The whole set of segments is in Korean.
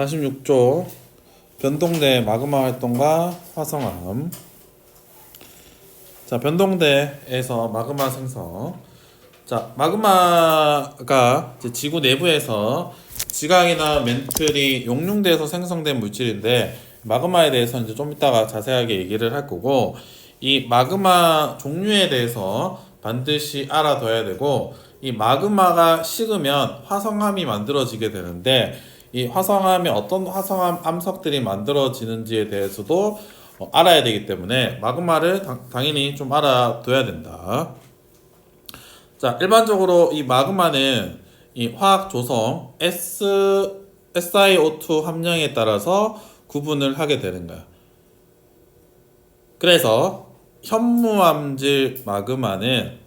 46조 변동대 마그마 활동과 화성암. 자 변동대에서 마그마 생성. 자 마그마가 지구 내부에서 지강이나 멘틀이 용융돼서 생성된 물질인데 마그마에 대해서 이제 좀 이따가 자세하게 얘기를 할 거고 이 마그마 종류에 대해서 반드시 알아둬야 되고 이 마그마가 식으면 화성암이 만들어지게 되는데 이 화성암이 어떤 화성암 암석들이 만들어지는지에 대해서도 어, 알아야 되기 때문에 마그마를 당, 당연히 좀 알아둬야 된다. 자, 일반적으로 이 마그마는 이 화학 조성 S SiO2 함량에 따라서 구분을 하게 되는 거야. 그래서 현무암질 마그마는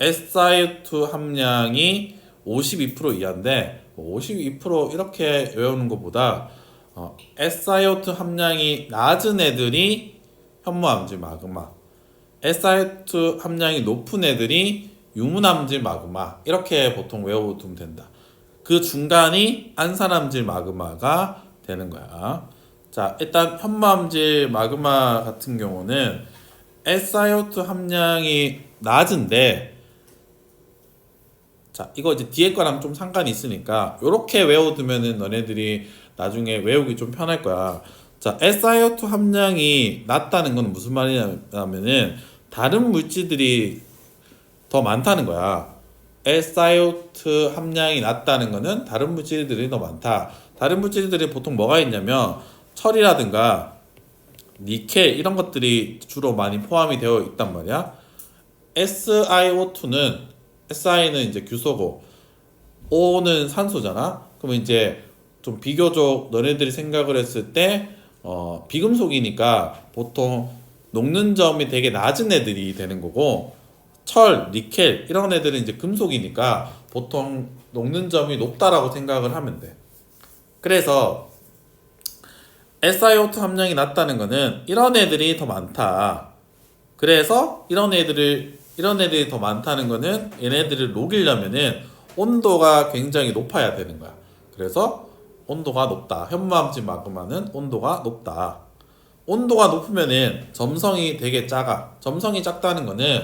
SiO2 함량이 52% 이하인데 52% 이렇게 외우는 것보다 어, SiO2 함량이 낮은 애들이 현무암질 마그마, SiO2 함량이 높은 애들이 유문암질 마그마 이렇게 보통 외워두면 된다. 그 중간이 안산암질 마그마가 되는 거야. 자, 일단 현무암질 마그마 같은 경우는 SiO2 함량이 낮은데 자, 이거 이제 뒤에 거랑 좀 상관이 있으니까 요렇게 외워두면은 너네들이 나중에 외우기 좀 편할 거야. 자, SiO2 함량이 낮다는 건 무슨 말이냐면은 다른 물질들이 더 많다는 거야. SiO2 함량이 낮다는 거는 다른 물질들이 더 많다. 다른 물질들이 보통 뭐가 있냐면 철이라든가 니켈 이런 것들이 주로 많이 포함이 되어 있단 말이야. SiO2는 Si는 이제 규소고 O는 산소잖아. 그러면 이제 좀 비교적 너네들이 생각을 했을 때 어, 비금속이니까 보통 녹는 점이 되게 낮은 애들이 되는 거고 철, 니켈 이런 애들은 이제 금속이니까 보통 녹는 점이 높다라고 생각을 하면 돼. 그래서 SiO2 함량이 낮다는 거는 이런 애들이 더 많다. 그래서 이런 애들을 이런 애들이 더 많다는 거는 얘네들을 녹이려면은 온도가 굉장히 높아야 되는 거야. 그래서 온도가 높다. 현무암질 마그마는 온도가 높다. 온도가 높으면은 점성이 되게 작아. 점성이 작다는 거는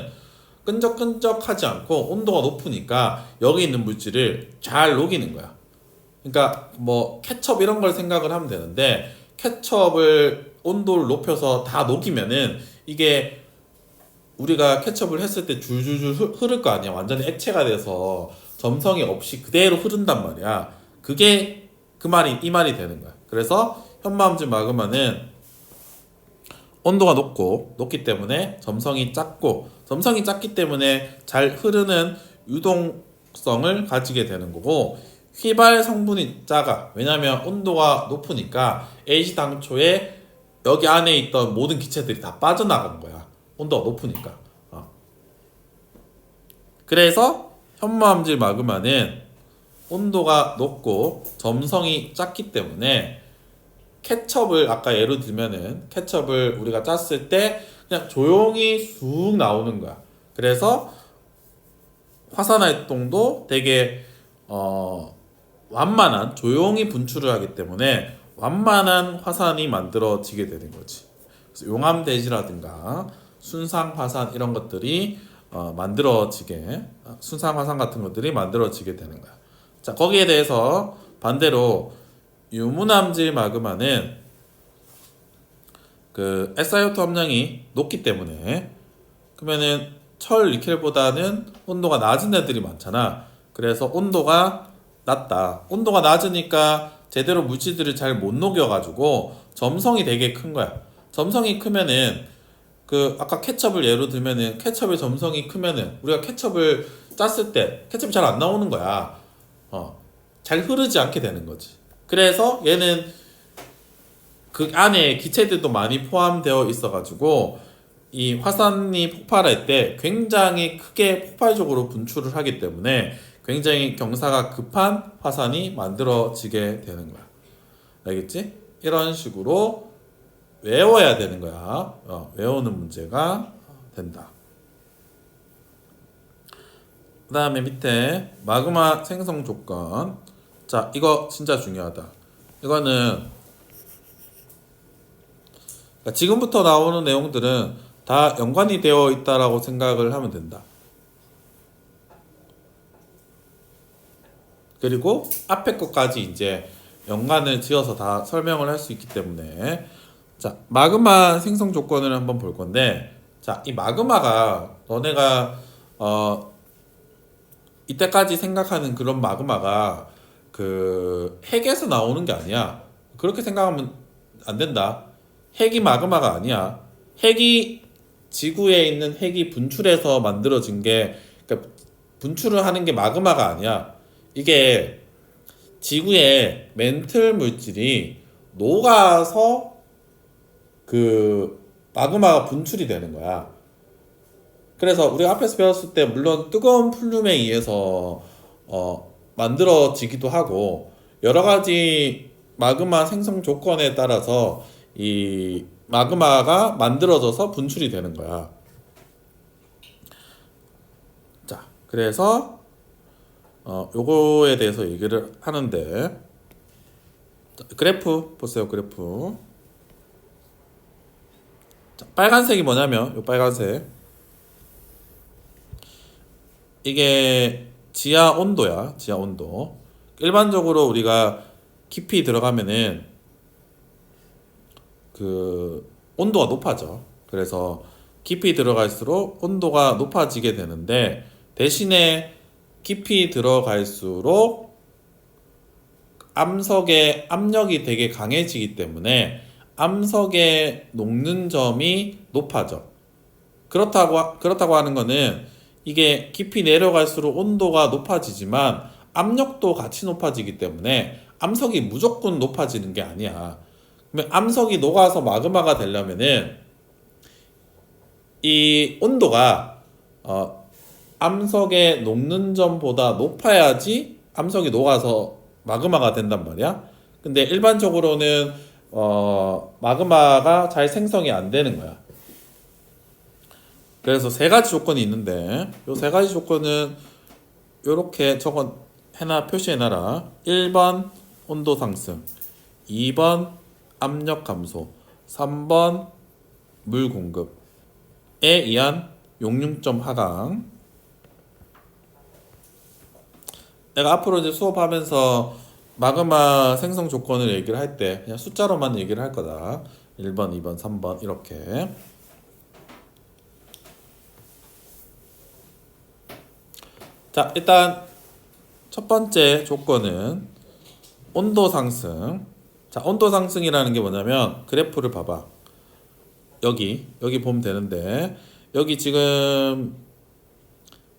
끈적끈적하지 않고 온도가 높으니까 여기 있는 물질을 잘 녹이는 거야. 그러니까 뭐 케첩 이런 걸 생각을 하면 되는데 케첩을 온도를 높여서 다 녹이면은 이게 우리가 케첩을 했을 때 줄줄줄 흐- 흐를 거 아니야. 완전히 액체가 돼서 점성이 없이 그대로 흐른단 말이야. 그게 그 말이 이 말이 되는 거야. 그래서 현마음질 마그마는 온도가 높고 높기 때문에 점성이 작고 점성이 작기 때문에 잘 흐르는 유동성을 가지게 되는 거고 휘발 성분이 작아. 왜냐면 온도가 높으니까 애시당초에 여기 안에 있던 모든 기체들이 다 빠져나간 거야. 온도가 높으니까. 어. 그래서 현무암질 마그마는 온도가 높고 점성이 작기 때문에 케첩을 아까 예로 들면은 케첩을 우리가 짰을 때 그냥 조용히 쑥 나오는 거야. 그래서 화산 활동도 되게 어 완만한 조용히 분출을 하기 때문에 완만한 화산이 만들어지게 되는 거지. 그래서 용암 대지라든가 순상 화산 이런 것들이 어, 만들어지게 어, 순상 화산 같은 것들이 만들어지게 되는 거야. 자 거기에 대해서 반대로 유문암질 마그마는 그 SiO2 함량이 높기 때문에 그러면은 철 니켈보다는 온도가 낮은 애들이 많잖아. 그래서 온도가 낮다. 온도가 낮으니까 제대로 물질들을 잘 못 녹여가지고 점성이 되게 큰 거야. 점성이 크면은 그 아까 케첩을 예로 들면은 케첩의 점성이 크면은 우리가 케첩을 짰을 때 케첩이 잘 안 나오는 거야. 어, 잘 흐르지 않게 되는 거지. 그래서 얘는 그 안에 기체들도 많이 포함되어 있어 가지고 이 화산이 폭발할 때 굉장히 크게 폭발적으로 분출을 하기 때문에 굉장히 경사가 급한 화산이 만들어지게 되는 거야. 알겠지? 이런 식으로 외워야 되는 거야. 어, 외우는 문제가 된다. 그 다음에 밑에 마그마 생성 조건. 자, 이거 진짜 중요하다. 이거는 그러니까 지금부터 나오는 내용들은 다 연관이 되어 있다라고 생각을 하면 된다. 그리고 앞에 것까지 이제 연관을 지어서 다 설명을 할 수 있기 때문에 자 마그마 생성 조건을 한번 볼 건데 자 이 마그마가 너네가 어 이때까지 생각하는 그런 마그마가 그 핵에서 나오는 게 아니야. 그렇게 생각하면 안 된다. 핵이 마그마가 아니야. 핵이 지구에 있는 핵이 분출해서 만들어진 게 그러니까 분출을 하는 게 마그마가 아니야. 이게 지구의 멘틀 물질이 녹아서 그 마그마가 분출이 되는 거야. 그래서 우리가 앞에서 배웠을 때 물론 뜨거운 플룸에 의해서 어 만들어지기도 하고 여러 가지 마그마 생성 조건에 따라서 이 마그마가 만들어져서 분출이 되는 거야. 자, 그래서 어, 요거에 대해서 얘기를 하는데 자, 그래프 보세요 그래프 자, 빨간색이 뭐냐면 요 빨간색. 이게 지하 온도야 지하 온도. 일반적으로 우리가 깊이 들어가면은 그 온도가 높아져. 그래서 깊이 들어갈수록 온도가 높아지게 되는데 대신에 깊이 들어갈수록 암석의 압력이 되게 강해지기 때문에 암석의 녹는 점이 높아져. 그렇다고 하- 그렇다고 하는 거는 이게 깊이 내려갈수록 온도가 높아지지만 압력도 같이 높아지기 때문에 암석이 무조건 높아지는 게 아니야. 그러면 암석이 녹아서 마그마가 되려면은 이 온도가 어, 암석의 녹는 점보다 높아야지 암석이 녹아서 마그마가 된단 말이야. 근데 일반적으로는 어, 마그마가 잘 생성이 안 되는 거야. 그래서 세 가지 조건이 있는데 요세 가지 조건은 요렇게 적어 해놔 표시해놔라. 1번 온도 상승, 2번 압력 감소, 3번 물 공급에 의한 용융점 하강. 내가 앞으로 이제 수업하면서 마그마 생성 조건을 얘기를 할 때 그냥 숫자로만 얘기를 할 거다. 1번, 2번, 3번 이렇게. 자, 일단 첫 번째 조건은 온도 상승. 자, 온도 상승이라는 게 뭐냐면 그래프를 봐봐. 여기 여기 보면 되는데 여기 지금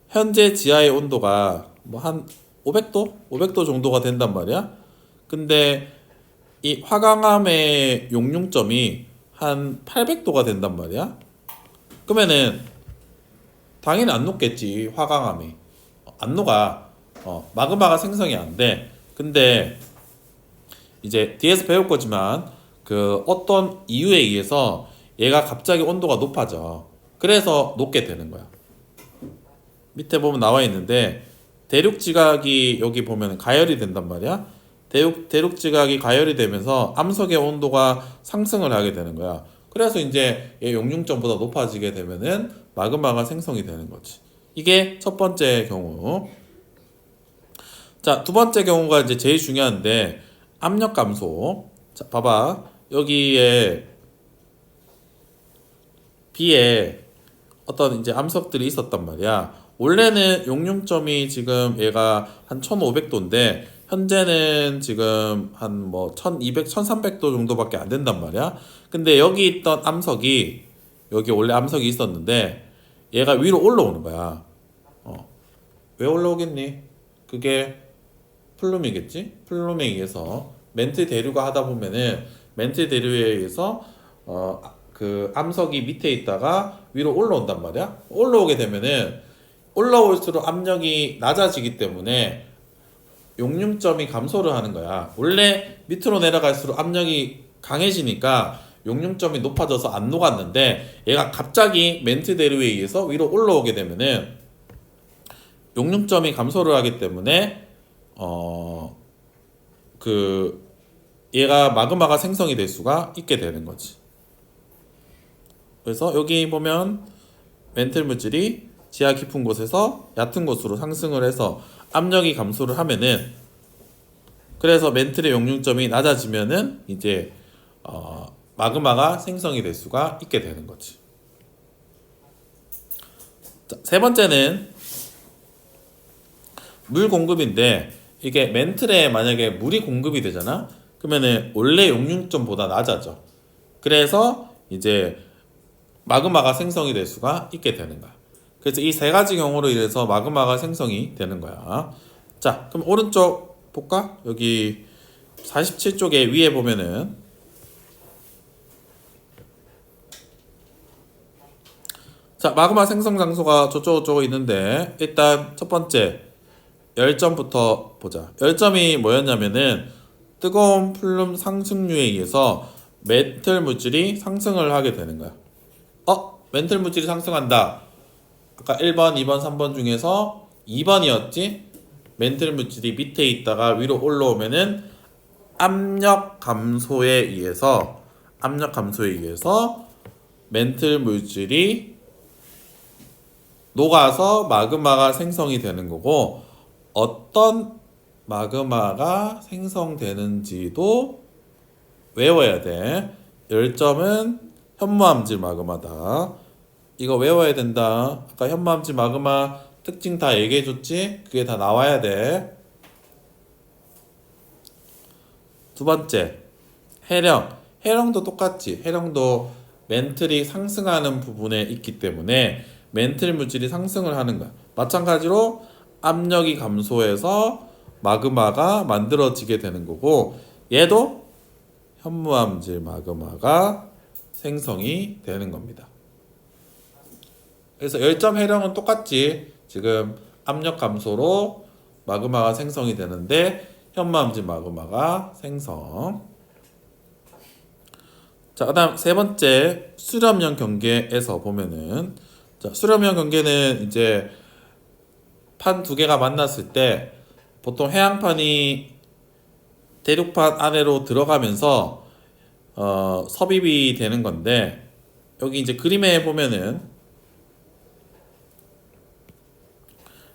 현재 지하의 온도가 뭐한 500도? 500도 정도가 된단 말이야. 근데 이 화강암의 용융점이 한 800도가 된단 말이야. 그러면은 당연히 안 녹겠지 화강암이 안 녹아. 어, 마그마가 생성이 안 돼. 근데 이제 뒤에서 배울 거지만 그 어떤 이유에 의해서 얘가 갑자기 온도가 높아져. 그래서 녹게 되는 거야. 밑에 보면 나와 있는데 대륙 지각이 여기 보면 가열이 된단 말이야. 대륙 대륙 지각이 가열이 되면서 암석의 온도가 상승을 하게 되는 거야. 그래서 이제 얘 용융점보다 높아지게 되면은 마그마가 생성이 되는 거지. 이게 첫 번째 경우. 자, 두 번째 경우가 이제 제일 중요한데 압력 감소. 자, 봐봐. 여기에 비에 어떤 이제 암석들이 있었단 말이야. 원래는 용융점이 지금 얘가 한 1500도인데 현재는 지금 한 뭐 1200, 1300도 정도밖에 안 된단 말이야. 근데 여기 있던 암석이 여기 원래 암석이 있었는데 얘가 위로 올라오는 거야. 어. 왜 올라오겠니? 그게 플룸이겠지? 플룸에 의해서 멘트 대류가 하다 보면은 멘트 대류에 의해서 어 그 암석이 밑에 있다가 위로 올라온단 말이야. 올라오게 되면은 올라올수록 압력이 낮아지기 때문에 용융점이 감소를 하는 거야. 원래 밑으로 내려갈수록 압력이 강해지니까 용융점이 높아져서 안 녹았는데 얘가 갑자기 멘트 대류에 의해서 위로 올라오게 되면은 용융점이 감소를 하기 때문에 어 그 얘가 마그마가 생성이 될 수가 있게 되는 거지. 그래서 여기 보면 멘틀 물질이 지하 깊은 곳에서 얕은 곳으로 상승을 해서 압력이 감소를 하면은 그래서 멘틀의 용융점이 낮아지면은 이제 어, 마그마가 생성이 될 수가 있게 되는 거지. 자, 세 번째는 물 공급인데 이게 멘틀에 만약에 물이 공급이 되잖아. 그러면은 원래 용융점보다 낮아져. 그래서 이제 마그마가 생성이 될 수가 있게 되는 거야. 그래서 이 세 가지 경우로 인해서 마그마가 생성이 되는 거야. 자, 그럼 오른쪽 볼까? 여기 47쪽에 위에 보면은 자, 마그마 생성 장소가 저쪽 저쪽 있는데 일단 첫 번째 열점부터 보자. 열점이 뭐였냐면은 뜨거운 플룸 상승류에 의해서 멘틀 물질이 상승을 하게 되는 거야. 어? 멘틀 물질이 상승한다. 아까 1번, 2번, 3번 중에서 2번이었지? 멘틀 물질이 밑에 있다가 위로 올라오면은 압력 감소에 의해서 압력 감소에 의해서 멘틀 물질이 녹아서 마그마가 생성이 되는 거고 어떤 마그마가 생성되는지도 외워야 돼. 열점은 현무암질 마그마다. 이거 외워야 된다. 아까 현무암질 마그마 특징 다 얘기해 줬지? 그게 다 나와야 돼. 두 번째, 해령. 해령도 똑같지. 해령도 멘틀이 상승하는 부분에 있기 때문에 멘틀 물질이 상승을 하는 거야. 마찬가지로 압력이 감소해서 마그마가 만들어지게 되는 거고 얘도 현무암질 마그마가 생성이 되는 겁니다. 그래서 열점 해령은 똑같지. 지금 압력 감소로 마그마가 생성이 되는데 현무암질 마그마가 생성. 자, 그다음 세 번째 수렴형 경계에서 보면은 자, 수렴형 경계는 이제 판 두 개가 만났을 때 보통 해양판이 대륙판 아래로 들어가면서 어, 섭입이 되는 건데 여기 이제 그림에 보면은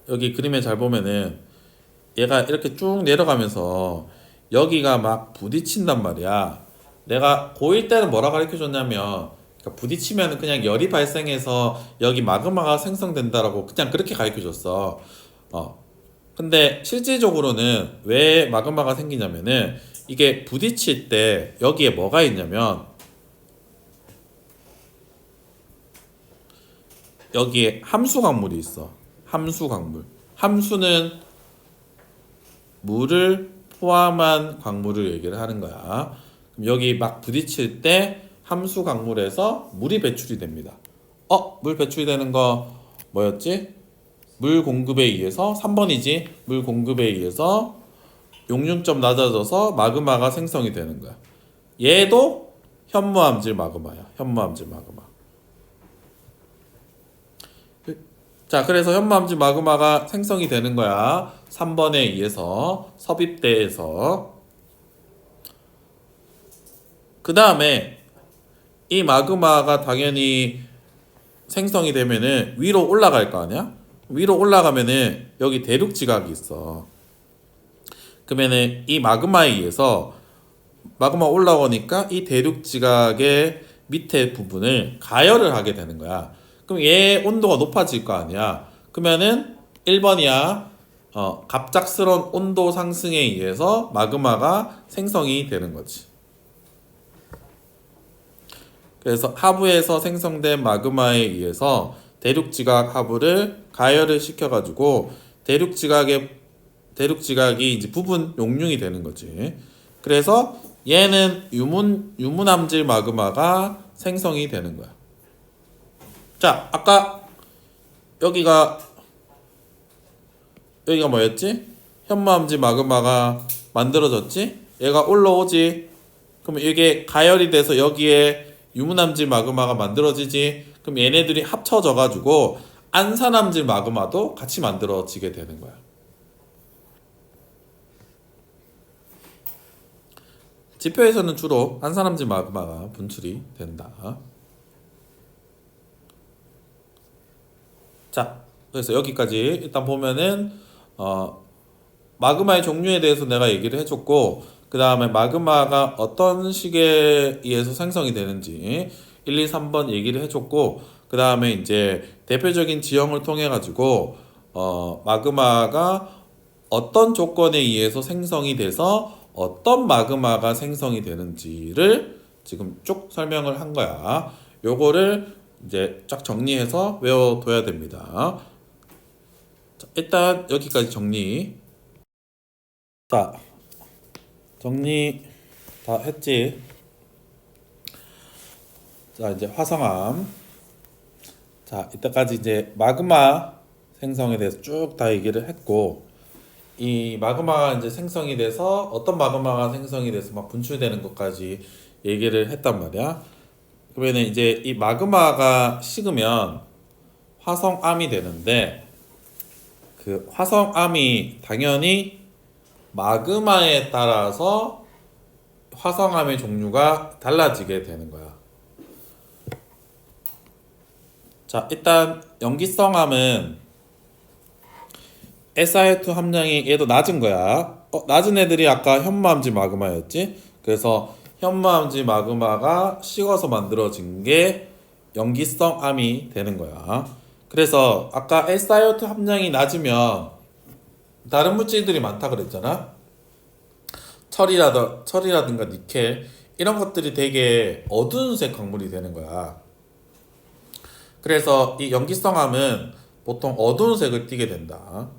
여기 그림에 잘 보면은 얘가 이렇게 쭉 내려가면서 여기가 막 부딪힌단 말이야. 내가 고1 때는 뭐라 가르쳐 줬냐면 그러니까 부딪히면 그냥 열이 발생해서 여기 마그마가 생성된다라고 그냥 그렇게 가르쳐 줬어. 어. 근데 실질적으로는 왜 마그마가 생기냐면은 이게 부딪힐 때 여기에 뭐가 있냐면 여기에 함수 강물이 있어. 함수 강물. 함수는 물을 포함한 광물을 얘기를 하는 거야. 그럼 여기 막 부딪힐 때 함수 강물에서 물이 배출이 됩니다. 어, 물 배출이 되는 거 뭐였지? 물 공급에 의해서 3번이지. 물 공급에 의해서 용융점 낮아져서 마그마가 생성이 되는 거야. 얘도 현무암질 마그마야. 현무암질 마그마. 자, 그래서 현무암질 마그마가 생성이 되는 거야. 3번에 의해서 섭입대에서 그 다음에 이 마그마가 당연히 생성이 되면은 위로 올라갈 거 아니야? 위로 올라가면은 여기 대륙 지각이 있어. 그러면은 이 마그마에 의해서 마그마 올라오니까 이 대륙 지각의 밑에 부분을 가열을 하게 되는 거야. 그럼 얘 온도가 높아질 거 아니야. 그러면은 1번이야. 어, 갑작스러운 온도 상승에 의해서 마그마가 생성이 되는 거지. 그래서 하부에서 생성된 마그마에 의해서 대륙 지각 하부를 가열을 시켜가지고 대륙 지각의 대륙 지각이 이제 부분 용융이 되는 거지. 그래서 얘는 유문 유문암질 마그마가 생성이 되는 거야. 자, 아까 여기가 여기가 뭐였지? 현무암질 마그마가 만들어졌지? 얘가 올라오지? 그럼 이게 가열이 돼서 여기에 유문암질 마그마가 만들어지지? 그럼 얘네들이 합쳐져 가지고 안산암질 마그마도 같이 만들어지게 되는 거야. 지표에서는 주로 한산암지 마그마가 분출이 된다. 자, 그래서 여기까지 일단 보면은 어 마그마의 종류에 대해서 내가 얘기를 해줬고 그 다음에 마그마가 어떤 식에 의해서 생성이 되는지 1, 2, 3번 얘기를 해줬고 그 다음에 이제 대표적인 지형을 통해 가지고 어 마그마가 어떤 조건에 의해서 생성이 돼서 어떤 마그마가 생성이 되는지를 지금 쭉 설명을 한 거야. 요거를 이제 쫙 정리해서 외워둬야 됩니다. 자, 일단 여기까지 정리. 자, 정리 다 했지? 자, 이제 화성암. 자, 이때까지 이제 마그마 생성에 대해서 쭉 다 얘기를 했고, 이 마그마가 이제 생성이 돼서 어떤 마그마가 생성이 돼서 막 분출되는 것까지 얘기를 했단 말이야. 그러면 이제 이 마그마가 식으면 화성암이 되는데 그 화성암이 당연히 마그마에 따라서 화성암의 종류가 달라지게 되는 거야. 자, 일단 염기성암은 SiO2 함량이 얘도 낮은 거야. 어, 낮은 애들이 아까 현무암지 마그마였지. 그래서 현무암지 마그마가 식어서 만들어진 게 염기성 암이 되는 거야. 그래서 아까 SiO2 함량이 낮으면 다른 물질들이 많다 그랬잖아. 철이라더 철이라든가 니켈 이런 것들이 되게 어두운 색 광물이 되는 거야. 그래서 이 염기성암은 보통 어두운 색을 띠게 된다.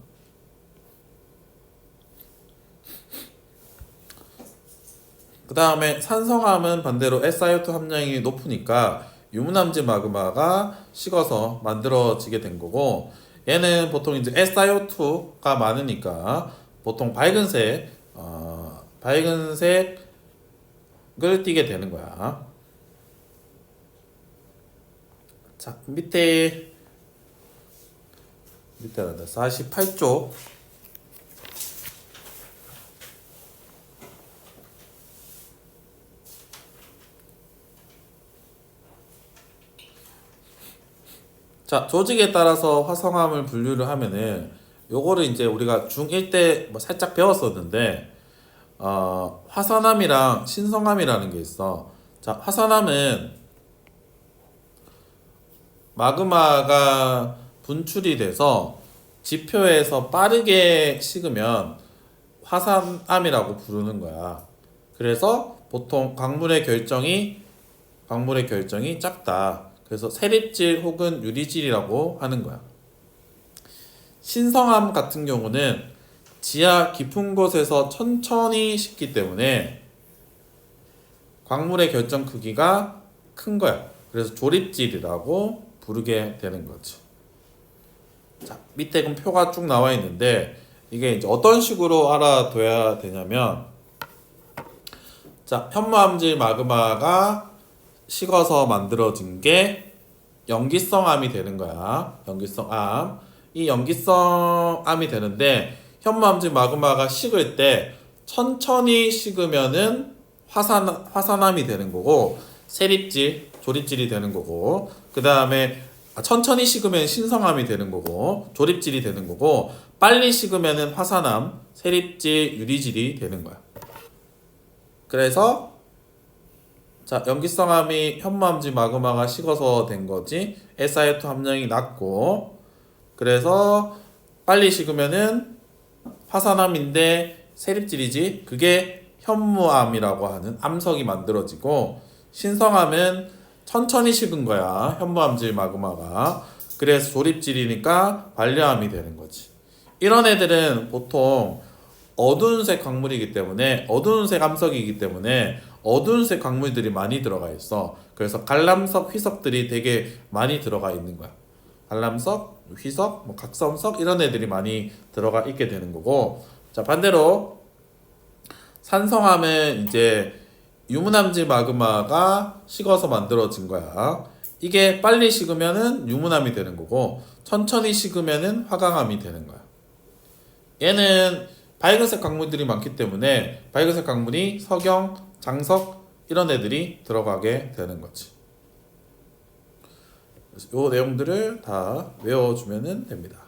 그 다음에 산성암은 반대로 SiO2 함량이 높으니까 유문암지 마그마가 식어서 만들어지게 된 거고 얘는 보통 이제 SiO2가 많으니까 보통 밝은색 어, 밝은색을 띠게 되는 거야. 자 밑에 밑에다 48쪽 자, 조직에 따라서 화성암을 분류를 하면은 요거를 이제 우리가 중1 때 뭐 살짝 배웠었는데 어, 화산암이랑 신성암이라는 게 있어. 자, 화산암은 마그마가 분출이 돼서 지표에서 빠르게 식으면 화산암이라고 부르는 거야. 그래서 보통 광물의 결정이 광물의 결정이 작다. 그래서 세립질 혹은 유리질이라고 하는 거야. 신성암 같은 경우는 지하 깊은 곳에서 천천히 식기 때문에 광물의 결정 크기가 큰 거야. 그래서 조립질이라고 부르게 되는 거지. 자, 밑에 그럼 표가 쭉 나와 있는데 이게 이제 어떤 식으로 알아둬야 되냐면 자, 현무암질 마그마가 식어서 만들어진 게 염기성암이 되는 거야. 염기성암. 이 염기성암이 되는데 현무암지 마그마가 식을 때 천천히 식으면은 화산 화산암이 되는 거고 세립질 조립질이 되는 거고 그 다음에 천천히 식으면 신성암이 되는 거고 조립질이 되는 거고 빨리 식으면은 화산암 세립질 유리질이 되는 거야. 그래서 자, 염기성암이 현무암지 마그마가 식어서 된 거지. SiO2 함량이 낮고 그래서 빨리 식으면은 화산암인데 세립질이지. 그게 현무암이라고 하는 암석이 만들어지고 신성암은 천천히 식은 거야. 현무암질 마그마가. 그래서 조립질이니까 반려암이 되는 거지. 이런 애들은 보통 어두운 색 광물이기 때문에 어두운 색 암석이기 때문에 어두운 색 광물들이 많이 들어가 있어. 그래서 갈람석, 휘석들이 되게 많이 들어가 있는 거야. 갈람석, 휘석, 뭐 각성석 이런 애들이 많이 들어가 있게 되는 거고. 자 반대로 산성암은 이제 유문암지 마그마가 식어서 만들어진 거야. 이게 빨리 식으면은 유문암이 되는 거고 천천히 식으면은 화강암이 되는 거야. 얘는 밝은색 광물들이 많기 때문에 밝은색 광물이 석영, 장석 이런 애들이 들어가게 되는 거지. 요 내용들을 다 외워주면 됩니다.